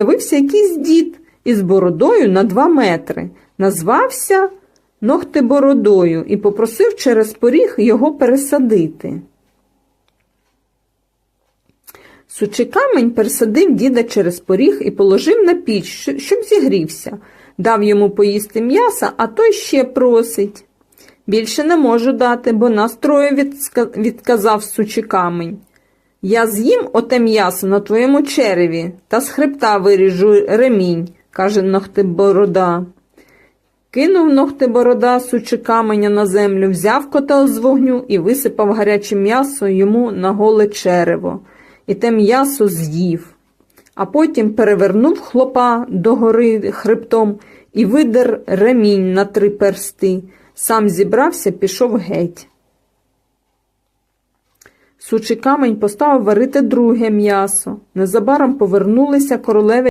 З'явився якийсь дід із бородою на два метри, назвався Ногтибородою і попросив через поріг його пересадити. Сучикамень пересадив діда через поріг і положив на піч, щоб зігрівся. Дав йому поїсти м'яса, а той ще просить. Більше не можу дати, бо нас троє відска- відказав сучикамень. Я з'їм оте м'ясо на твоєму череві та з хребта виріжу ремінь, каже Ногтиборода. Кинув Ногтиборода сучи каменя на землю, взяв котел з вогню і висипав гаряче м'ясо йому на голе черево, і те м'ясо з'їв. А потім перевернув хлопа догори хребтом і видер ремінь на три персти. Сам зібрався, пішов геть. Сучий камень поставив варити друге м'ясо. Незабаром повернулися королеві